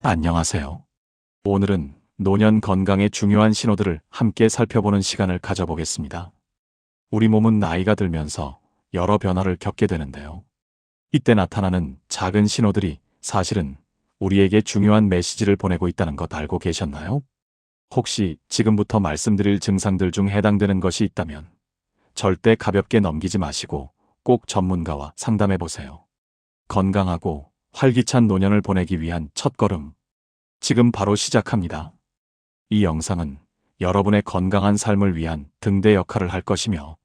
안녕하세요. 오늘은 노년 건강의 중요한 신호들을 함께 살펴보는 시간을 가져보겠습니다. 우리 몸은 나이가 들면서 여러 변화를 겪게 되는데요. 이때 나타나는 작은 신호들이 사실은 우리에게 중요한 메시지를 보내고 있다는 것 알고 계셨나요? 혹시 지금부터 말씀드릴 증상들 중 해당되는 것이 있다면 절대 가볍게 넘기지 마시고 꼭 전문가와 상담해 보세요. 건강하고 활기찬 노년을 보내기 위한 첫걸음. 지금 바로 시작합니다. 이 영상은 여러분의 건강한 삶을 위한 등대 역할을 할 것이며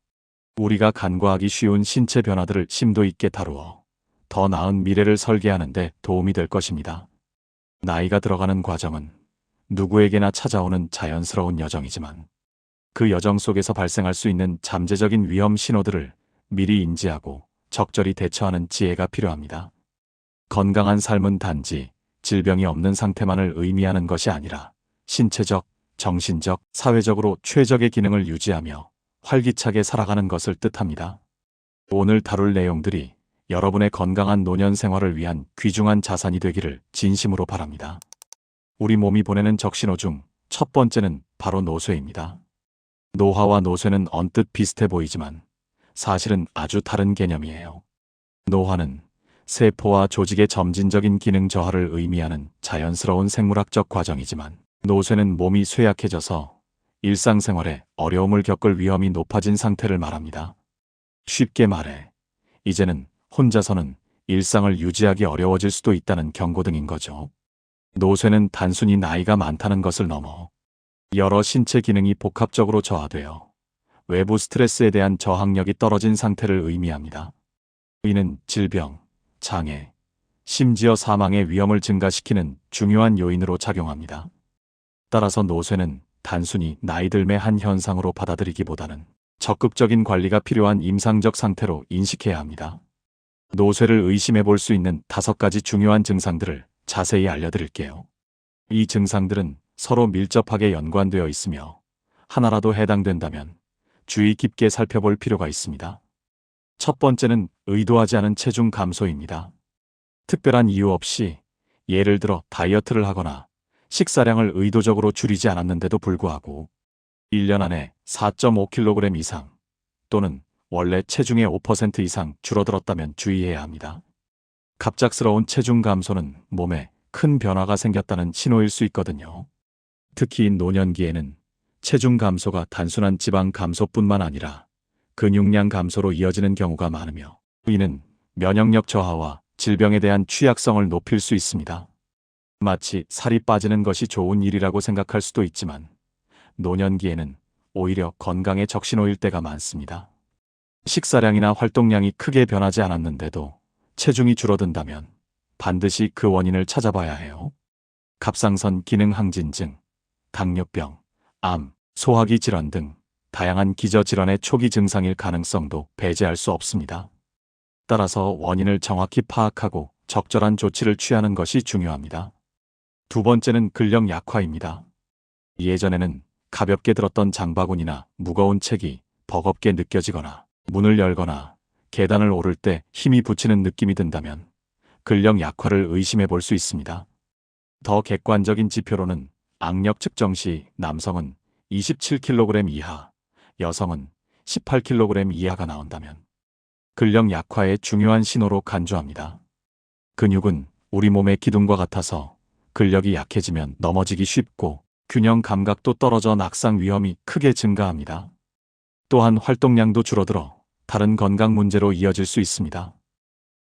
우리가 간과하기 쉬운 신체 변화들을 심도 있게 다루어 더 나은 미래를 설계하는 데 도움이 될 것입니다. 나이가 들어가는 과정은 누구에게나 찾아오는 자연스러운 여정이지만 그 여정 속에서 발생할 수 있는 잠재적인 위험 신호들을 미리 인지하고 적절히 대처하는 지혜가 필요합니다. 건강한 삶은 단지 질병이 없는 상태만을 의미하는 것이 아니라 신체적, 정신적, 사회적으로 최적의 기능을 유지하며 활기차게 살아가는 것을 뜻합니다. 오늘 다룰 내용들이 여러분의 건강한 노년 생활을 위한 귀중한 자산이 되기를 진심으로 바랍니다. 우리 몸이 보내는 적신호 중 첫 번째는 바로 노쇠입니다. 노화와 노쇠는 언뜻 비슷해 보이지만 사실은 아주 다른 개념이에요. 노화는 세포와 조직의 점진적인 기능 저하를 의미하는 자연스러운 생물학적 과정이지만 노쇠는 몸이 쇠약해져서 일상생활에 어려움을 겪을 위험이 높아진 상태를 말합니다. 쉽게 말해, 이제는 혼자서는 일상을 유지하기 어려워질 수도 있다는 경고등인 거죠. 노쇠는 단순히 나이가 많다는 것을 넘어 여러 신체 기능이 복합적으로 저하되어 외부 스트레스에 대한 저항력이 떨어진 상태를 의미합니다. 이는 질병, 장애, 심지어 사망의 위험을 증가시키는 중요한 요인으로 작용합니다. 따라서 노쇠는 단순히 나이 들매 한 현상으로 받아들이기보다는 적극적인 관리가 필요한 임상적 상태로 인식해야 합니다. 노쇠를 의심해 볼 수 있는 다섯 가지 중요한 증상들을 자세히 알려드릴게요. 이 증상들은 서로 밀접하게 연관되어 있으며 하나라도 해당된다면 주의 깊게 살펴볼 필요가 있습니다. 첫 번째는 의도하지 않은 체중 감소입니다. 특별한 이유 없이 예를 들어 다이어트를 하거나 식사량을 의도적으로 줄이지 않았는데도 불구하고 1년 안에 4.5kg 이상 또는 원래 체중의 5% 이상 줄어들었다면 주의해야 합니다. 갑작스러운 체중 감소는 몸에 큰 변화가 생겼다는 신호일 수 있거든요. 특히 노년기에는 체중 감소가 단순한 지방 감소뿐만 아니라 근육량 감소로 이어지는 경우가 많으며 이는 면역력 저하와 질병에 대한 취약성을 높일 수 있습니다. 마치 살이 빠지는 것이 좋은 일이라고 생각할 수도 있지만 노년기에는 오히려 건강에 적신호일 때가 많습니다. 식사량이나 활동량이 크게 변하지 않았는데도 체중이 줄어든다면 반드시 그 원인을 찾아봐야 해요. 갑상선 기능 항진증, 당뇨병, 암, 소화기 질환 등 다양한 기저질환의 초기 증상일 가능성도 배제할 수 없습니다. 따라서 원인을 정확히 파악하고 적절한 조치를 취하는 것이 중요합니다. 두 번째는 근력 약화입니다. 예전에는 가볍게 들었던 장바구니나 무거운 책이 버겁게 느껴지거나 문을 열거나 계단을 오를 때 힘이 붙이는 느낌이 든다면 근력 약화를 의심해 볼 수 있습니다. 더 객관적인 지표로는 악력 측정 시 남성은 27kg 이하, 여성은 18kg 이하가 나온다면 근력 약화의 중요한 신호로 간주합니다. 근육은 우리 몸의 기둥과 같아서 근력이 약해지면 넘어지기 쉽고 균형 감각도 떨어져 낙상 위험이 크게 증가합니다. 또한 활동량도 줄어들어 다른 건강 문제로 이어질 수 있습니다.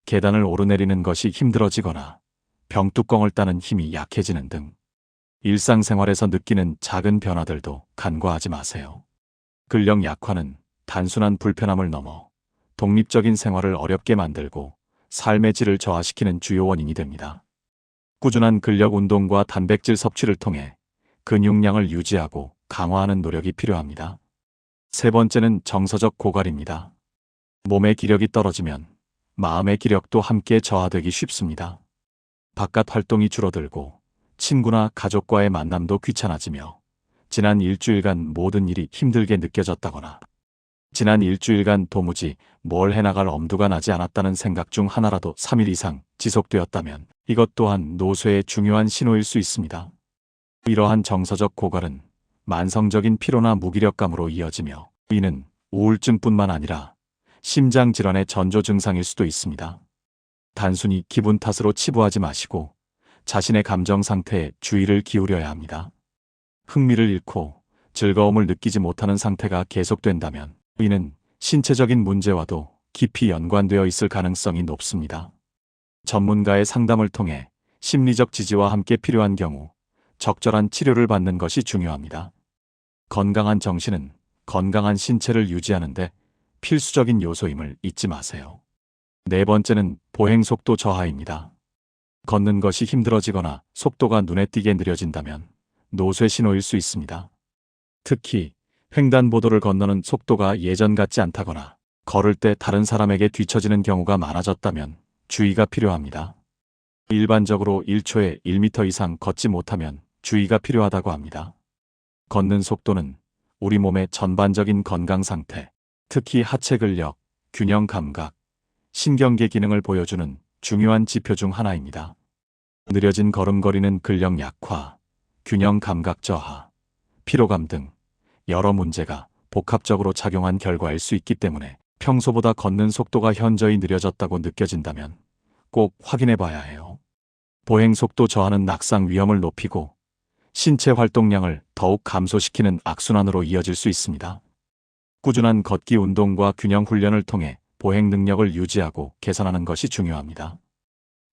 계단을 오르내리는 것이 힘들어지거나 병뚜껑을 따는 힘이 약해지는 등 일상생활에서 느끼는 작은 변화들도 간과하지 마세요. 근력 약화는 단순한 불편함을 넘어 독립적인 생활을 어렵게 만들고 삶의 질을 저하시키는 주요 원인이 됩니다. 꾸준한 근력 운동과 단백질 섭취를 통해 근육량을 유지하고 강화하는 노력이 필요합니다. 세 번째는 정서적 고갈입니다. 몸의 기력이 떨어지면 마음의 기력도 함께 저하되기 쉽습니다. 바깥 활동이 줄어들고 친구나 가족과의 만남도 귀찮아지며 지난 일주일간 모든 일이 힘들게 느껴졌다거나 지난 일주일간 도무지 뭘 해나갈 엄두가 나지 않았다는 생각 중 하나라도 3일 이상 지속되었다면 이것 또한 노쇠의 중요한 신호일 수 있습니다. 이러한 정서적 고갈은 만성적인 피로나 무기력감으로 이어지며 이는 우울증뿐만 아니라 심장 질환의 전조 증상일 수도 있습니다. 단순히 기분 탓으로 치부하지 마시고 자신의 감정 상태에 주의를 기울여야 합니다. 흥미를 잃고 즐거움을 느끼지 못하는 상태가 계속된다면 이는 신체적인 문제와도 깊이 연관되어 있을 가능성이 높습니다. 전문가의 상담을 통해 심리적 지지와 함께 필요한 경우 적절한 치료를 받는 것이 중요합니다. 건강한 정신은 건강한 신체를 유지하는데 필수적인 요소임을 잊지 마세요. 네 번째는 보행 속도 저하입니다. 걷는 것이 힘들어지거나 속도가 눈에 띄게 느려진다면 노쇠 신호일 수 있습니다. 특히 횡단보도를 건너는 속도가 예전 같지 않다거나 걸을 때 다른 사람에게 뒤처지는 경우가 많아졌다면 주의가 필요합니다. 일반적으로 1초에 1m 이상 걷지 못하면 주의가 필요하다고 합니다. 걷는 속도는 우리 몸의 전반적인 건강 상태, 특히 하체 근력, 균형 감각, 신경계 기능을 보여주는 중요한 지표 중 하나입니다. 느려진 걸음걸이는 근력 약화, 균형 감각 저하, 피로감 등 여러 문제가 복합적으로 작용한 결과일 수 있기 때문에 평소보다 걷는 속도가 현저히 느려졌다고 느껴진다면 꼭 확인해 봐야 해요. 보행 속도 저하는 낙상 위험을 높이고 신체 활동량을 더욱 감소시키는 악순환으로 이어질 수 있습니다. 꾸준한 걷기 운동과 균형 훈련을 통해 보행 능력을 유지하고 개선하는 것이 중요합니다.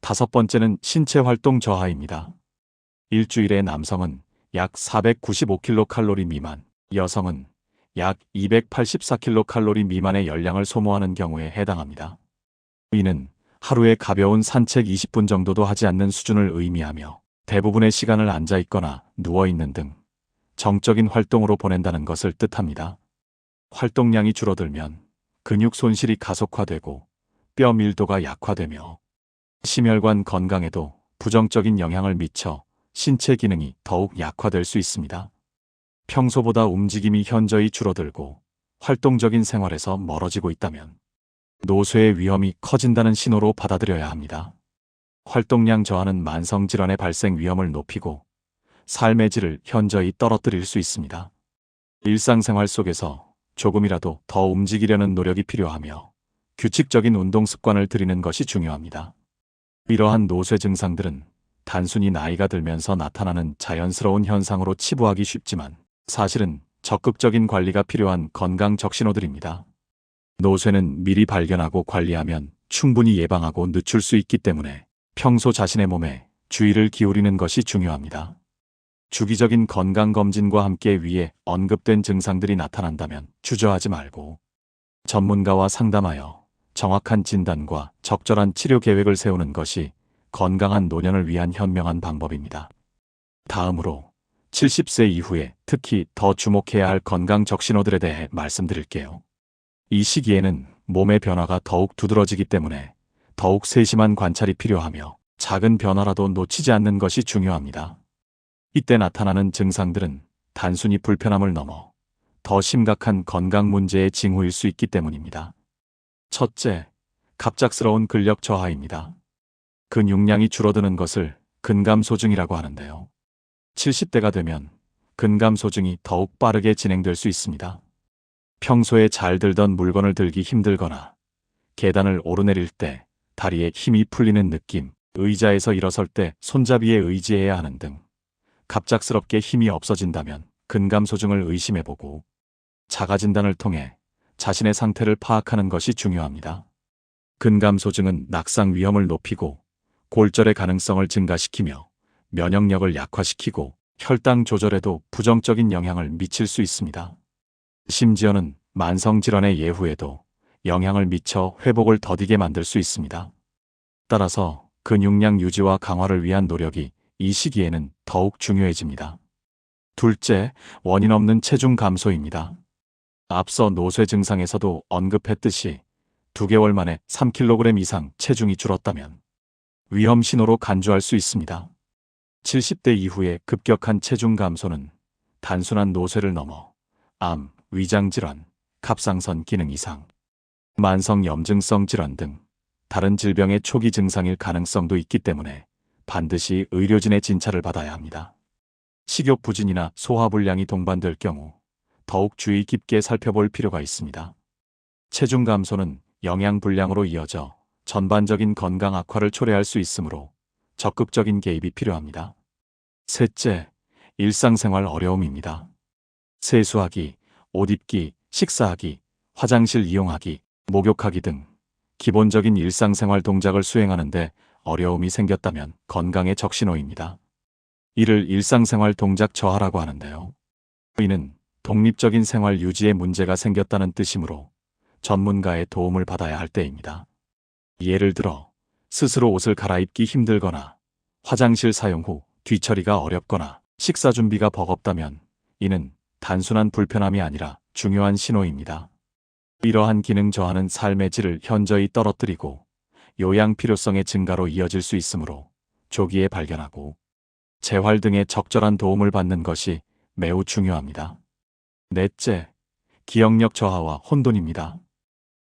다섯 번째는 신체 활동 저하입니다. 일주일에 남성은 약 495kcal 미만, 여성은 약 284kcal 미만의 열량을 소모하는 경우에 해당합니다. 이는 하루에 가벼운 산책 20분 정도도 하지 않는 수준을 의미하며 대부분의 시간을 앉아 있거나 누워 있는 등 정적인 활동으로 보낸다는 것을 뜻합니다. 활동량이 줄어들면 근육 손실이 가속화되고 뼈 밀도가 약화되며 심혈관 건강에도 부정적인 영향을 미쳐 신체 기능이 더욱 약화될 수 있습니다. 평소보다 움직임이 현저히 줄어들고 활동적인 생활에서 멀어지고 있다면 노쇠의 위험이 커진다는 신호로 받아들여야 합니다. 활동량 저하는 만성 질환의 발생 위험을 높이고 삶의 질을 현저히 떨어뜨릴 수 있습니다. 일상생활 속에서 조금이라도 더 움직이려는 노력이 필요하며 규칙적인 운동 습관을 들이는 것이 중요합니다. 이러한 노쇠 증상들은 단순히 나이가 들면서 나타나는 자연스러운 현상으로 치부하기 쉽지만 사실은 적극적인 관리가 필요한 건강 적신호들입니다. 노쇠는 미리 발견하고 관리하면 충분히 예방하고 늦출 수 있기 때문에 평소 자신의 몸에 주의를 기울이는 것이 중요합니다. 주기적인 건강검진과 함께 위에 언급된 증상들이 나타난다면 주저하지 말고 전문가와 상담하여 정확한 진단과 적절한 치료 계획을 세우는 것이 건강한 노년을 위한 현명한 방법입니다. 다음으로 70세 이후에 특히 더 주목해야 할 건강 적신호들에 대해 말씀드릴게요. 이 시기에는 몸의 변화가 더욱 두드러지기 때문에 더욱 세심한 관찰이 필요하며 작은 변화라도 놓치지 않는 것이 중요합니다. 이때 나타나는 증상들은 단순히 불편함을 넘어 더 심각한 건강 문제의 징후일 수 있기 때문입니다. 첫째, 갑작스러운 근력 저하입니다. 근육량이 줄어드는 것을 근감소증이라고 하는데요. 70대가 되면 근감소증이 더욱 빠르게 진행될 수 있습니다. 평소에 잘 들던 물건을 들기 힘들거나 계단을 오르내릴 때 다리에 힘이 풀리는 느낌, 의자에서 일어설 때 손잡이에 의지해야 하는 등 갑작스럽게 힘이 없어진다면 근감소증을 의심해보고 자가진단을 통해 자신의 상태를 파악하는 것이 중요합니다. 근감소증은 낙상 위험을 높이고 골절의 가능성을 증가시키며 면역력을 약화시키고 혈당 조절에도 부정적인 영향을 미칠 수 있습니다. 심지어는 만성 질환의 예후에도 영향을 미쳐 회복을 더디게 만들 수 있습니다. 따라서 근육량 유지와 강화를 위한 노력이 이 시기에는 더욱 중요해집니다. 둘째, 원인 없는 체중 감소입니다. 앞서 노쇠 증상에서도 언급했듯이 2개월 만에 3kg 이상 체중이 줄었다면 위험 신호로 간주할 수 있습니다. 70대 이후의 급격한 체중 감소는 단순한 노쇠를 넘어 암, 위장질환, 갑상선 기능 이상, 만성 염증성 질환 등 다른 질병의 초기 증상일 가능성도 있기 때문에 반드시 의료진의 진찰을 받아야 합니다. 식욕 부진이나 소화불량이 동반될 경우 더욱 주의 깊게 살펴볼 필요가 있습니다. 체중 감소는 영양 불량으로 이어져 전반적인 건강 악화를 초래할 수 있으므로 적극적인 개입이 필요합니다. 셋째, 일상생활 어려움입니다. 세수하기, 옷 입기, 식사하기, 화장실 이용하기, 목욕하기 등 기본적인 일상생활 동작을 수행하는데 어려움이 생겼다면 건강의 적신호입니다. 이를 일상생활 동작 저하라고 하는데요. 이는 독립적인 생활 유지에 문제가 생겼다는 뜻이므로 전문가의 도움을 받아야 할 때입니다. 예를 들어 스스로 옷을 갈아입기 힘들거나 화장실 사용 후 뒤처리가 어렵거나 식사 준비가 버겁다면 이는 단순한 불편함이 아니라 중요한 신호입니다. 이러한 기능 저하는 삶의 질을 현저히 떨어뜨리고 요양 필요성의 증가로 이어질 수 있으므로 조기에 발견하고 재활 등의 적절한 도움을 받는 것이 매우 중요합니다. 넷째, 기억력 저하와 혼돈입니다.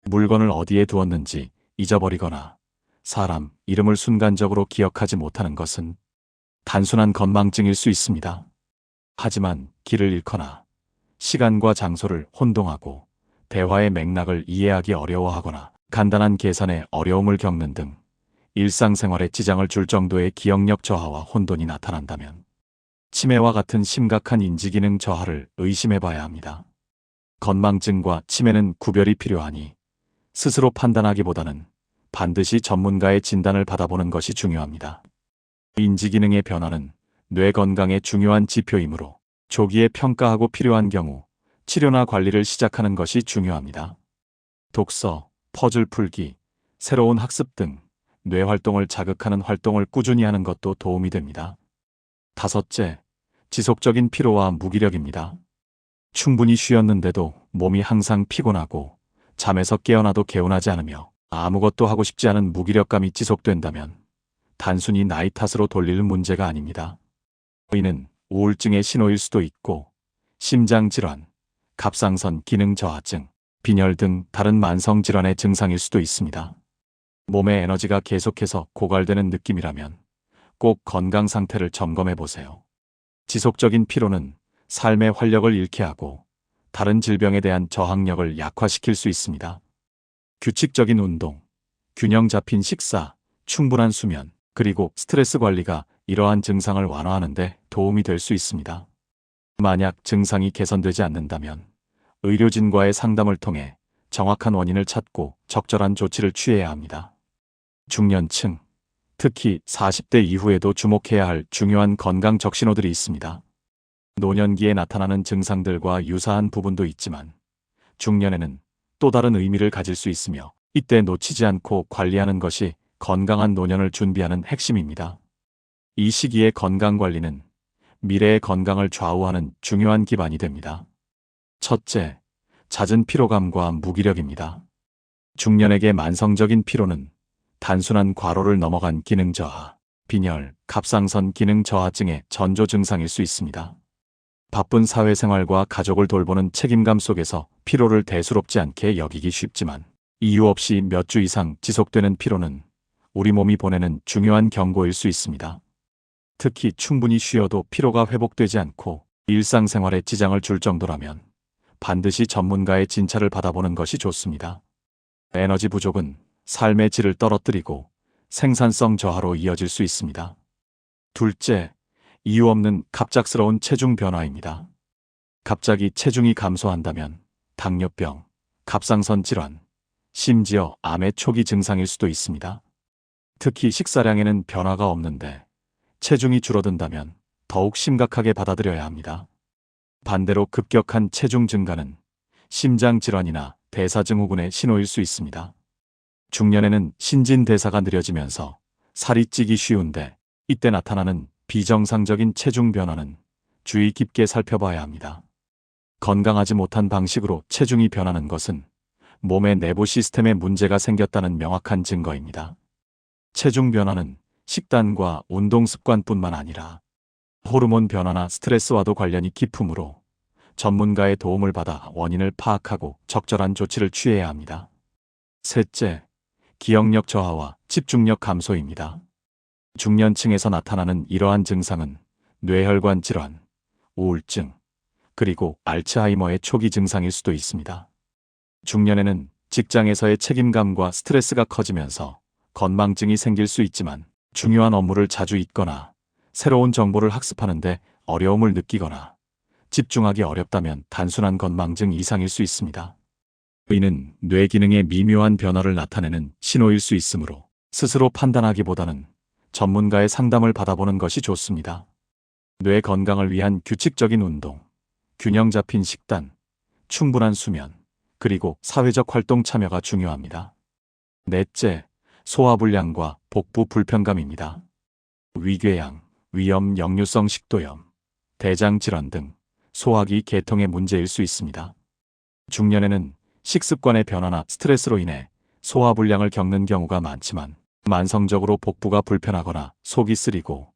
물건을 어디에 두었는지 잊어버리거나 사람, 이름을 순간적으로 기억하지 못하는 것은 단순한 건망증일 수 있습니다. 하지만 길을 잃거나 시간과 장소를 혼동하고 대화의 맥락을 이해하기 어려워하거나 간단한 계산에 어려움을 겪는 등 일상생활에 지장을 줄 정도의 기억력 저하와 혼돈이 나타난다면 치매와 같은 심각한 인지기능 저하를 의심해 봐야 합니다. 건망증과 치매는 구별이 필요하니 스스로 판단하기보다는 반드시 전문가의 진단을 받아보는 것이 중요합니다. 인지기능의 변화는 뇌 건강의 중요한 지표이므로 조기에 평가하고 필요한 경우 치료나 관리를 시작하는 것이 중요합니다. 독서, 퍼즐 풀기, 새로운 학습 등 뇌 활동을 자극하는 활동을 꾸준히 하는 것도 도움이 됩니다. 다섯째, 지속적인 피로와 무기력입니다. 충분히 쉬었는데도 몸이 항상 피곤하고 잠에서 깨어나도 개운하지 않으며 아무것도 하고 싶지 않은 무기력감이 지속된다면 단순히 나이 탓으로 돌릴 문제가 아닙니다. 이는 우울증의 신호일 수도 있고 심장 질환, 갑상선 기능 저하증, 빈혈 등 다른 만성 질환의 증상일 수도 있습니다. 몸의 에너지가 계속해서 고갈되는 느낌이라면 꼭 건강 상태를 점검해 보세요. 지속적인 피로는 삶의 활력을 잃게 하고 다른 질병에 대한 저항력을 약화시킬 수 있습니다. 규칙적인 운동, 균형 잡힌 식사, 충분한 수면, 그리고 스트레스 관리가 이러한 증상을 완화하는데 도움이 될 수 있습니다. 만약 증상이 개선되지 않는다면 의료진과의 상담을 통해 정확한 원인을 찾고 적절한 조치를 취해야 합니다. 중년층, 특히 40대 이후에도 주목해야 할 중요한 건강 적신호들이 있습니다. 노년기에 나타나는 증상들과 유사한 부분도 있지만 중년에는 또 다른 의미를 가질 수 있으며 이때 놓치지 않고 관리하는 것이 건강한 노년을 준비하는 핵심입니다. 이 시기의 건강 관리는 미래의 건강을 좌우하는 중요한 기반이 됩니다. 첫째, 잦은 피로감과 무기력입니다. 중년에게 만성적인 피로는 단순한 과로를 넘어간 기능 저하, 빈혈, 갑상선 기능 저하증의 전조 증상일 수 있습니다. 바쁜 사회생활과 가족을 돌보는 책임감 속에서 피로를 대수롭지 않게 여기기 쉽지만 이유 없이 몇 주 이상 지속되는 피로는 우리 몸이 보내는 중요한 경고일 수 있습니다. 특히 충분히 쉬어도 피로가 회복되지 않고 일상생활에 지장을 줄 정도라면 반드시 전문가의 진찰을 받아보는 것이 좋습니다. 에너지 부족은 삶의 질을 떨어뜨리고 생산성 저하로 이어질 수 있습니다. 둘째, 이유 없는 갑작스러운 체중 변화입니다. 갑자기 체중이 감소한다면 당뇨병, 갑상선 질환, 심지어 암의 초기 증상일 수도 있습니다. 특히 식사량에는 변화가 없는데 체중이 줄어든다면 더욱 심각하게 받아들여야 합니다. 반대로 급격한 체중 증가는 심장 질환이나 대사증후군의 신호일 수 있습니다. 중년에는 신진대사가 느려지면서 살이 찌기 쉬운데 이때 나타나는 비정상적인 체중 변화는 주의 깊게 살펴봐야 합니다. 건강하지 못한 방식으로 체중이 변하는 것은 몸의 내부 시스템에 문제가 생겼다는 명확한 증거입니다. 체중 변화는 식단과 운동 습관뿐만 아니라 호르몬 변화나 스트레스와도 관련이 깊으므로 전문가의 도움을 받아 원인을 파악하고 적절한 조치를 취해야 합니다. 셋째, 기억력 저하와 집중력 감소입니다. 중년층에서 나타나는 이러한 증상은 뇌혈관 질환, 우울증, 그리고 알츠하이머의 초기 증상일 수도 있습니다. 중년에는 직장에서의 책임감과 스트레스가 커지면서 건망증이 생길 수 있지만 중요한 업무를 자주 잊거나 새로운 정보를 학습하는데 어려움을 느끼거나 집중하기 어렵다면 단순한 건망증 이상일 수 있습니다. 이는 뇌 기능의 미묘한 변화를 나타내는 신호일 수 있으므로 스스로 판단하기보다는 전문가의 상담을 받아보는 것이 좋습니다. 뇌 건강을 위한 규칙적인 운동, 균형 잡힌 식단, 충분한 수면, 그리고 사회적 활동 참여가 중요합니다. 넷째, 소화불량과 복부 불편감입니다. 위궤양, 위염 역류성 식도염, 대장 질환 등 소화기 계통의 문제일 수 있습니다. 중년에는 식습관의 변화나 스트레스로 인해 소화불량을 겪는 경우가 많지만 만성적으로 복부가 불편하거나 속이 쓰리고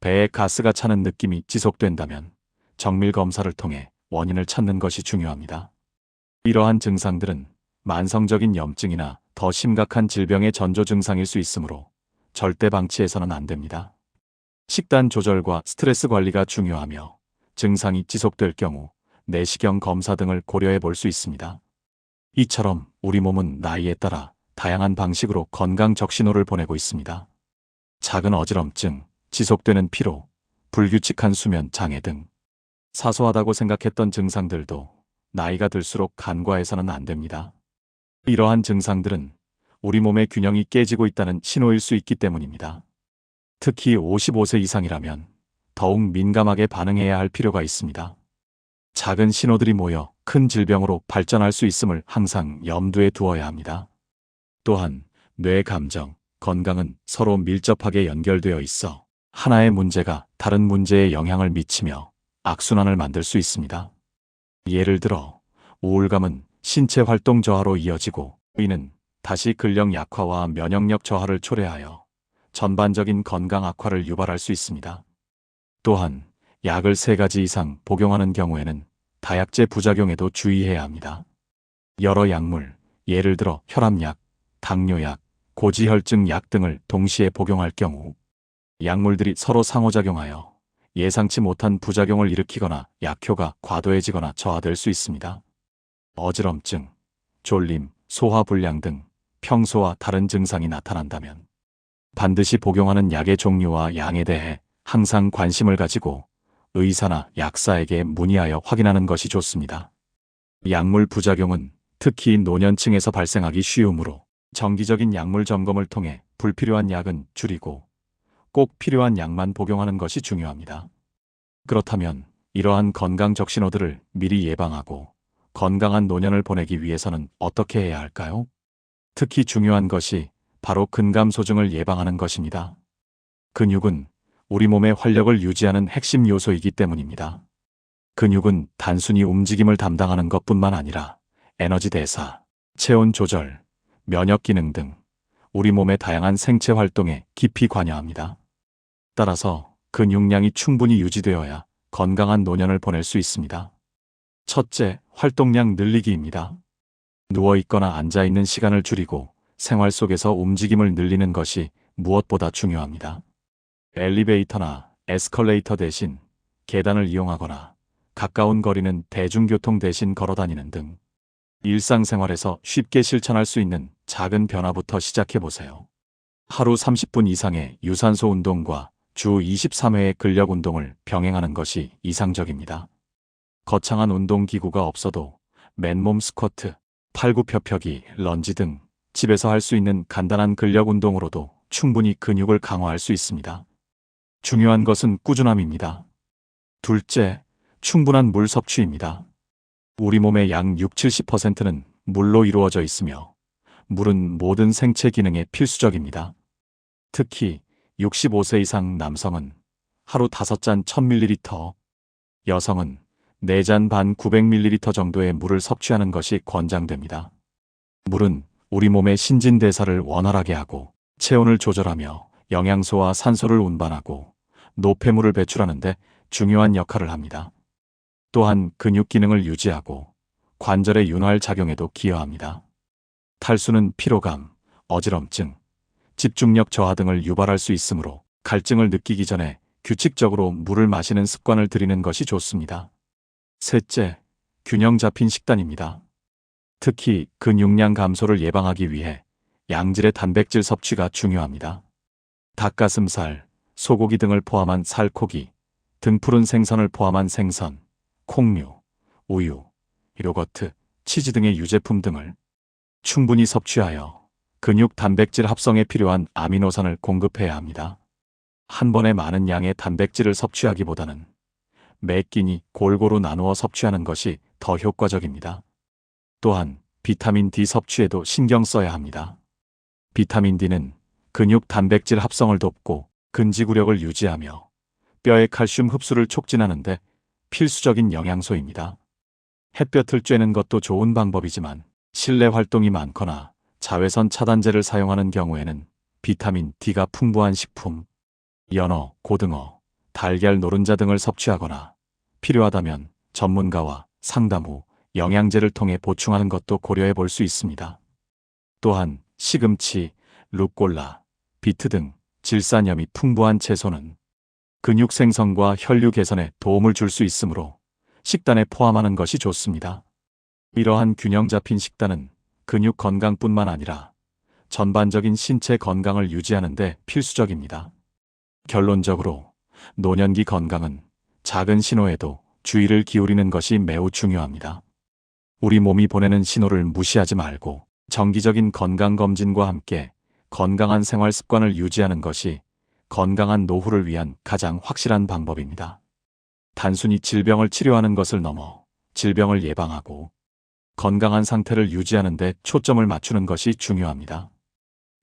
배에 가스가 차는 느낌이 지속된다면 정밀 검사를 통해 원인을 찾는 것이 중요합니다. 이러한 증상들은 만성적인 염증이나 더 심각한 질병의 전조 증상일 수 있으므로 절대 방치해서는 안 됩니다. 식단 조절과 스트레스 관리가 중요하며 증상이 지속될 경우 내시경 검사 등을 고려해 볼 수 있습니다. 이처럼 우리 몸은 나이에 따라 다양한 방식으로 건강 적신호를 보내고 있습니다. 작은 어지럼증, 지속되는 피로, 불규칙한 수면 장애 등 사소하다고 생각했던 증상들도 나이가 들수록 간과해서는 안 됩니다. 이러한 증상들은 우리 몸의 균형이 깨지고 있다는 신호일 수 있기 때문입니다. 특히 55세 이상이라면 더욱 민감하게 반응해야 할 필요가 있습니다. 작은 신호들이 모여 큰 질병으로 발전할 수 있음을 항상 염두에 두어야 합니다. 또한 뇌 감정, 건강은 서로 밀접하게 연결되어 있어 하나의 문제가 다른 문제에 영향을 미치며 악순환을 만들 수 있습니다. 예를 들어 우울감은 신체 활동 저하로 이어지고 이는 다시 근력 약화와 면역력 저하를 초래하여 전반적인 건강 악화를 유발할 수 있습니다. 또한 약을 세 가지 이상 복용하는 경우에는 다약제 부작용에도 주의해야 합니다. 여러 약물, 예를 들어 혈압약, 당뇨약, 고지혈증 약 등을 동시에 복용할 경우 약물들이 서로 상호작용하여 예상치 못한 부작용을 일으키거나 약효가 과도해지거나 저하될 수 있습니다. 어지럼증, 졸림, 소화불량 등 평소와 다른 증상이 나타난다면 반드시 복용하는 약의 종류와 양에 대해 항상 관심을 가지고 의사나 약사에게 문의하여 확인하는 것이 좋습니다. 약물 부작용은 특히 노년층에서 발생하기 쉬우므로 정기적인 약물 점검을 통해 불필요한 약은 줄이고 꼭 필요한 약만 복용하는 것이 중요합니다. 그렇다면 이러한 건강 적신호들을 미리 예방하고 건강한 노년을 보내기 위해서는 어떻게 해야 할까요? 특히 중요한 것이 바로 근감소증을 예방하는 것입니다. 근육은 우리 몸의 활력을 유지하는 핵심 요소이기 때문입니다. 근육은 단순히 움직임을 담당하는 것뿐만 아니라 에너지 대사, 체온 조절, 면역 기능 등 우리 몸의 다양한 생체 활동에 깊이 관여합니다. 따라서 근육량이 충분히 유지되어야 건강한 노년을 보낼 수 있습니다. 첫째, 활동량 늘리기입니다. 누워있거나 앉아있는 시간을 줄이고 생활 속에서 움직임을 늘리는 것이 무엇보다 중요합니다. 엘리베이터나 에스컬레이터 대신 계단을 이용하거나 가까운 거리는 대중교통 대신 걸어 다니는 등 일상생활에서 쉽게 실천할 수 있는 작은 변화부터 시작해 보세요. 하루 30분 이상의 유산소 운동과 주 23회의 근력 운동을 병행하는 것이 이상적입니다. 거창한 운동기구가 없어도 맨몸 스쿼트, 팔굽혀펴기, 런지 등 집에서 할 수 있는 간단한 근력 운동으로도 충분히 근육을 강화할 수 있습니다. 중요한 것은 꾸준함입니다. 둘째, 충분한 물 섭취입니다. 우리 몸의 약 6, 70%는 물로 이루어져 있으며 물은 모든 생체 기능에 필수적입니다. 특히 65세 이상 남성은 하루 5잔 1000ml, 여성은 4잔 반 900ml 정도의 물을 섭취하는 것이 권장됩니다. 물은 우리 몸의 신진대사를 원활하게 하고 체온을 조절하며 영양소와 산소를 운반하고 노폐물을 배출하는 데 중요한 역할을 합니다. 또한 근육 기능을 유지하고 관절의 윤활 작용에도 기여합니다. 탈수는 피로감, 어지럼증, 집중력 저하 등을 유발할 수 있으므로 갈증을 느끼기 전에 규칙적으로 물을 마시는 습관을 들이는 것이 좋습니다. 셋째, 균형 잡힌 식단입니다. 특히 근육량 감소를 예방하기 위해 양질의 단백질 섭취가 중요합니다. 닭가슴살, 소고기 등을 포함한 살코기, 등푸른 생선을 포함한 생선, 콩류, 우유, 요거트, 치즈 등의 유제품 등을 충분히 섭취하여 근육 단백질 합성에 필요한 아미노산을 공급해야 합니다. 한 번에 많은 양의 단백질을 섭취하기보다는 매 끼니 골고루 나누어 섭취하는 것이 더 효과적입니다. 또한 비타민 D 섭취에도 신경 써야 합니다. 비타민 D는 근육 단백질 합성을 돕고 근지구력을 유지하며 뼈의 칼슘 흡수를 촉진하는 데 필수적인 영양소입니다. 햇볕을 쬐는 것도 좋은 방법이지만 실내 활동이 많거나 자외선 차단제를 사용하는 경우에는 비타민 D가 풍부한 식품, 연어, 고등어, 달걀 노른자 등을 섭취하거나 필요하다면 전문가와 상담 후 영양제를 통해 보충하는 것도 고려해 볼 수 있습니다. 또한 시금치, 루꼴라, 비트 등 질산염이 풍부한 채소는 근육 생성과 혈류 개선에 도움을 줄 수 있으므로 식단에 포함하는 것이 좋습니다. 이러한 균형 잡힌 식단은 근육 건강뿐만 아니라 전반적인 신체 건강을 유지하는 데 필수적입니다. 결론적으로 노년기 건강은 작은 신호에도 주의를 기울이는 것이 매우 중요합니다. 우리 몸이 보내는 신호를 무시하지 말고 정기적인 건강검진과 함께 건강한 생활 습관을 유지하는 것이 건강한 노후를 위한 가장 확실한 방법입니다. 단순히 질병을 치료하는 것을 넘어 질병을 예방하고 건강한 상태를 유지하는 데 초점을 맞추는 것이 중요합니다.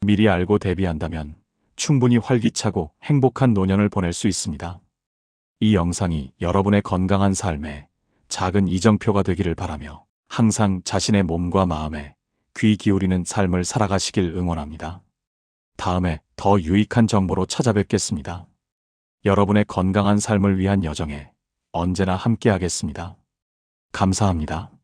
미리 알고 대비한다면 충분히 활기차고 행복한 노년을 보낼 수 있습니다. 이 영상이 여러분의 건강한 삶에 작은 이정표가 되기를 바라며 항상 자신의 몸과 마음에 귀 기울이는 삶을 살아가시길 응원합니다. 다음에 더 유익한 정보로 찾아뵙겠습니다. 여러분의 건강한 삶을 위한 여정에 언제나 함께하겠습니다. 감사합니다.